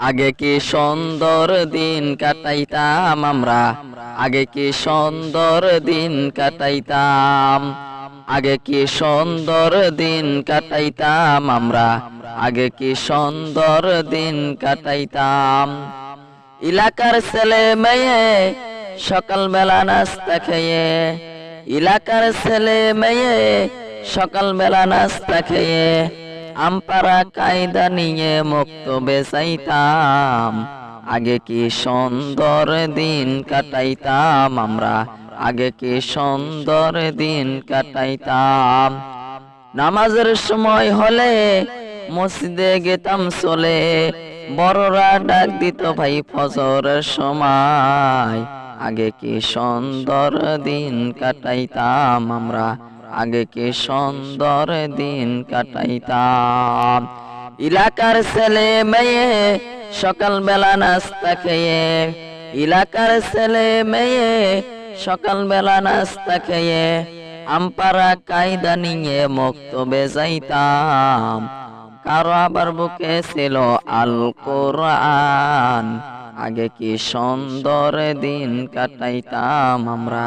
আগে কি সুন্দর দিন কাটাইতাম আমরা? আগে কি সুন্দর দিন কাটাইতাম? আগে কি সুন্দর দিন কাটাইতাম আমরা? আগে কি সুন্দর দিন কাটাইতাম? এলাকার ছেলে মেয়ে সকাল সকালবেলা নাস্তা খেয়ে এলাকার ছেলে মেয়ে সকাল সকালবেলা নাস্তা খেয়ে আমপারা কায়দা নিয়ে মুক্ত বেচাইতাম। আগে কি সুন্দর দিন কাটাইতাম? আমরা আগে কি সুন্দর দিন কাটাইতাম। নামাজের সময় হলে মসজিদে গেতাম চলে, বড়রা ডাক দিত, ভাই ফজরের সময় আগে কি সুন্দর দিন কাটাইতাম? আমরা আগে কি সুন্দর দিন কাটাইতাম? এলাকার ছেলে মেয়ে সকালবেলা নাস্তা খেয়ে এলাকার ছেলে মেয়ে সকালবেলা নাস্তা খেয়ে আমপারা কায়দা নিয়ে মুক্ত বেজাইতাম কারও আবার বুকে ছিল আল কোরআন আগে কি সুন্দর দিন কাটাইতাম আমরা?